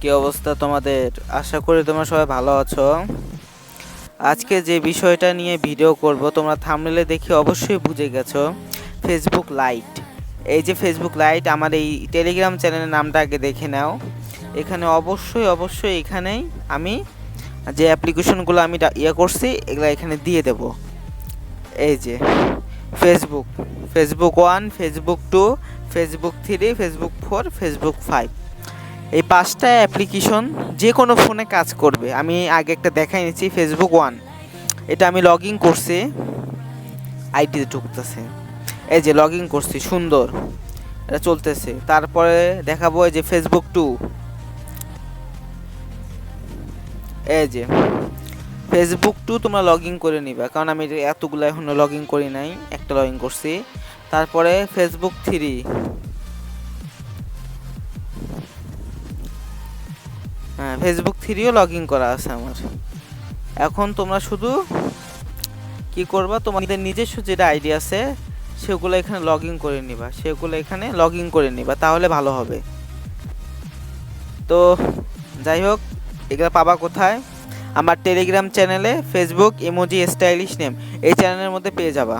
কি অবস্থা তোমাদের? আশা করি তোমরা সবাই ভালো আছো। আজকে যে বিষয়টা নিয়ে ভিডিও করব, তোমরা থামলে দেখে অবশ্যই বুঝে গেছো ফেসবুক লাইট এই যে ফেসবুক লাইট আমার এই টেলিগ্রাম চ্যানেলের নামটা আগে দেখে নাও। এখানে অবশ্যই অবশ্যই এখানেই আমি যে অ্যাপ্লিকেশনগুলো আমি ইয়ে করছি, এগুলো এখানে দিয়ে দেব। এই যে Facebook Facebook one Facebook two Facebook three Facebook four Facebook five এই পাঁচটা অ্যাপ্লিকেশন যে কোনো ফোনে কাজ করবে। আমি আগে একটা দেখাই নিচ্ছি ফেসবুক ওয়ান এটা আমি লগ ইন করছি। আইটিতে ঢুকতেছে। এই যে লগ ইন করছি, সুন্দর। এটা চলতেছে। তারপরে দেখাবো এই যে ফেসবুক টু এই যে ফেসবুক টু তোমরা লগ ইন করে নিবা। কারণ আমি এতগুলো এখনও লগ ইন করি নাই। একটা লগ ইন করছি। তারপরে ফেসবুক থ্রি হ্যাঁ ফেসবুক থ্রিও লগ ইন করা আছে আমার। এখন তোমরা শুধু কি করবা, তোমাদের নিজস্ব যেটা আইডি আছে, সেগুলো এখানে লগ ইন করে নিবা। সেগুলো এখানে লগ ইন করে নিবা, তাহলে ভালো হবে। তো যাই হোক, এগুলো পাবা কোথায়? আমার টেলিগ্রাম চ্যানেলে ফেসবুক ইমোজি স্টাইলিশ নেম এই চ্যানেলের মধ্যে পেয়ে যাবা।